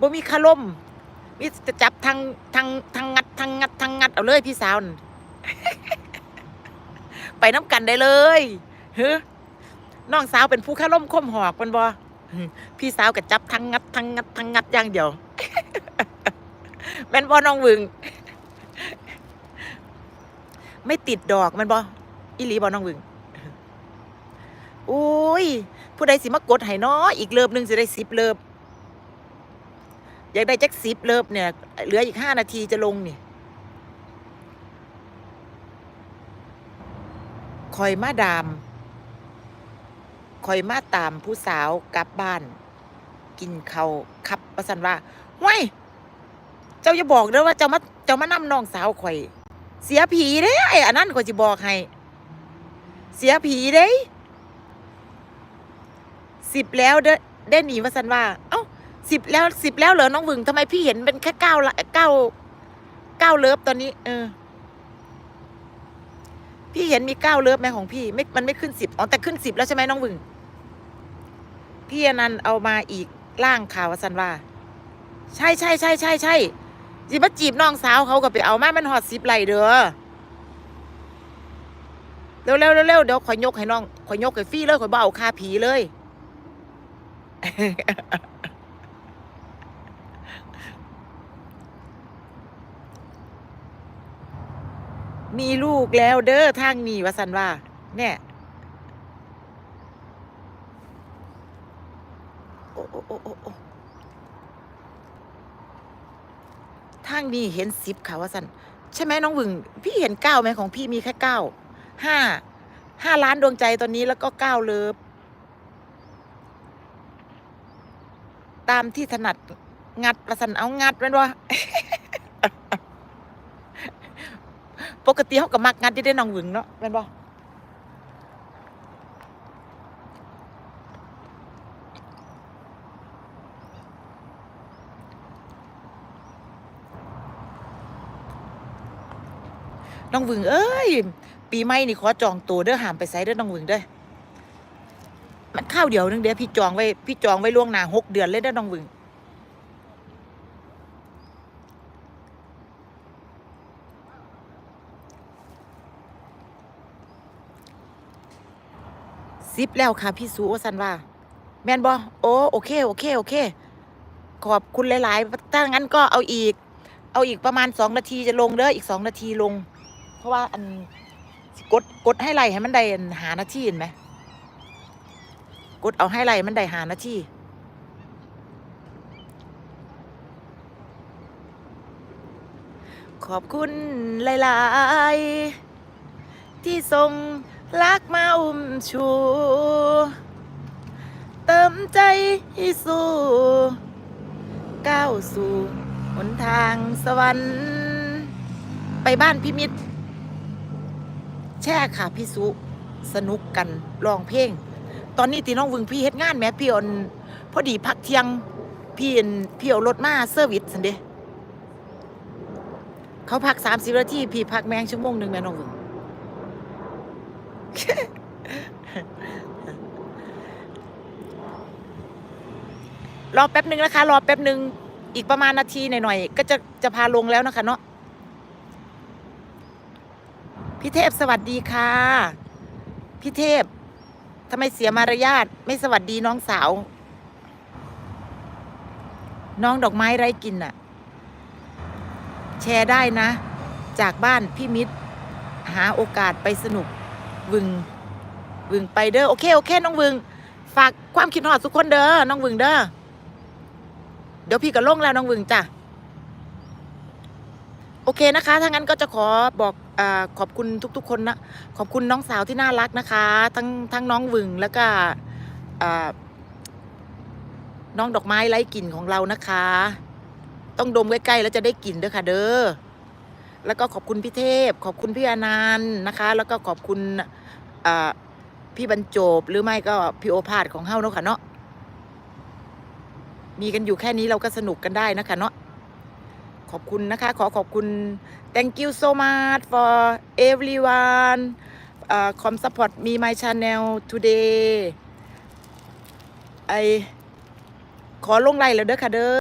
บ่มีคารมมีจะจับทางทางทางงัดทางงัดทางงัดเอาเลยพี่สาวไปน้ำกันได้เลยเฮ้น้องสาวเป็นผู้คารมคมหอกมันบ่พี่สาวก็จับทางงัดทางงัดทางงัดอย่างเดียว แม่นบ่น้องวึง ไม่ติดดอกมันบ่อีหลีบ่น้องวึงโอ้ย ผู้ใดสิมากดให้น้ออีกเลิบหนึงสิได้สิบเลิบ อยากได้แจักสิบเลิบเนี่ย เหลืออีกห้านาทีจะลงนี่คอยมาดามคอยมาตามผู้สาวกลับบ้าน กินเขาขับประสันว่าห้วยเจ้าอย่าบอกเด้อว่าเจ้ามาเจ้ามานำน้องสาวข่อย เสียผีเด้ไอ้อันนั้นข่อยสิบอกให้ เสียผีเด้สิบแล้วเด้ได้หนีว่าสันว่า เอ้า สิบแล้วสิบแล้วเหรอน้องวึงทำไมพี่เห็นเป็นแค่เก้าละเก้าเก้าเลิฟตอนนี้ เออ พี่เห็นมีเก้าเลิฟไหมของพี่ไม่มันไม่ขึ้นสิบอ๋อแต่ขึ้นสิบแล้วใช่ไหมน้องวึงพี่อนันต์เอามาอีกร่างข่าวสันว่า ใช่ใช่ใช่ใช่ใช่สิมาจีบน้องสาวเขาก็ไปเอามามันหอดสิบไหลเด้อเร็วเร็วเร็วเร็วเดี๋ยวขอยยกให้น้องขอยยกให้ฟรี่เลยขอยบ่เอาคาผีเลย มีลูกแล้วเด้อทางนี้ว่าสันว่า เนี่ยโอ้โอ้โอ้โอ้โอ้ทางนี้เห็นสิบค่ะว่าสันใช่ไหมน้องวึง พี่เห็นเก้าไหมของพี่มีแค่เก้าห้าห้าล้านดวงใจตอนนี้แล้วก็เก้าเลิฟตามที่ถนัดงัดประสันเอางัดแม่นว่า ปกติเขาก็มักงัดที่ได้น้องหวึงเนาะแม่นบ่น้องหวึงเอ้ย ปีใหม่นี่ขอจองตัวเด้อหามไปไสเด้อน้องหวึงเด้อมันข้าวเดียวนึงเด้อพี่จองไว้พี่จองไว้ล่วงหน้าหกเดือนเลยเด้อน้องหวึง สิบแล้วค่ะ พี่สูว่าสันว่า แมนบอโอ้โอเคโอเคโอเค ขอบคุณหลายๆถ้างั้นก็เอาอีก เอาอีกประมาณสองนาทีจะลงเด้ออีกสองนาทีลง เพราะว่าอันกดกดให้ไหลให้มันได้อันหานาทีเห็นไหมกดเอาให้ไหลมันได้หานาทีขอบคุณหลาย ๆ ที่ทรง รักมาอุ้มชู เติมใจให้สู้ก้าวสู่หนทางสวรรค์ไปบ้านพี่มิตร แช่ค่ะพี่สุ สนุกกันร้องเพลง ตอนนี้ตีน้องวึงพี่เฮ็ดงานแหม่พี่เอนพอดีพักเที่ยงพี่เอนพี่เอารถมาเซอร์วิสสันเดเขาพักสามสิบนาทีพี่พักแมงชั่วโมงหนึ่งแม่น้องวึง รอแป๊บหนึ่งนะคะ รอแป๊บหนึ่งอีกประมาณนาทีหน่อยๆก็จะจะพาลงแล้วนะคะ เนาะพี่เทพสวัสดีค่ะ พี่เทพทำไมเสียมารยาทไม่สวัสดีน้องสาว น้องดอกไม้ไร้กลินน่ะแชร์ได้นะ จากบ้านพี่มิตร หาโอกาสไปสนุก วึงวึงไปเด้อโอเคโอเค น้องวึง ฝากความคิดหอดทุกคนเด้อน้องวึงเด้อเดี๋ยวพี่ก็ลงแล้วน้องวึงจ้ะโอเคนะคะถ้างั้นก็จะขอบอกอขอบคุณทุก ๆ คนนะขอบคุณน้องสาวที่น่ารักนะคะ ทั้งทั้งน้องวึงแล้วก็น้องดอกไม้ไร้กลิ่นของเรานะคะ ต้องดมใกล้ๆแล้วจะได้กลิ่นเด้อค่ะ เด้อ แล้วก็ขอบคุณพี่เทพ ขอบคุณพี่อนันต์นะคะ แล้วก็ขอบคุณพี่บรรจบหรือไม่ก็พี่โอภาสของเฮ้าเนาะค่ะเนาะมีกันอยู่แค่นี้เราก็สนุกกันได้นะคะเนาะขอบคุณนะคะ ขอขอบคุณ thank you so much for everyone uh, come support me my channel today I ขอลงไลน์แล้วเด้อค่ะเด้อ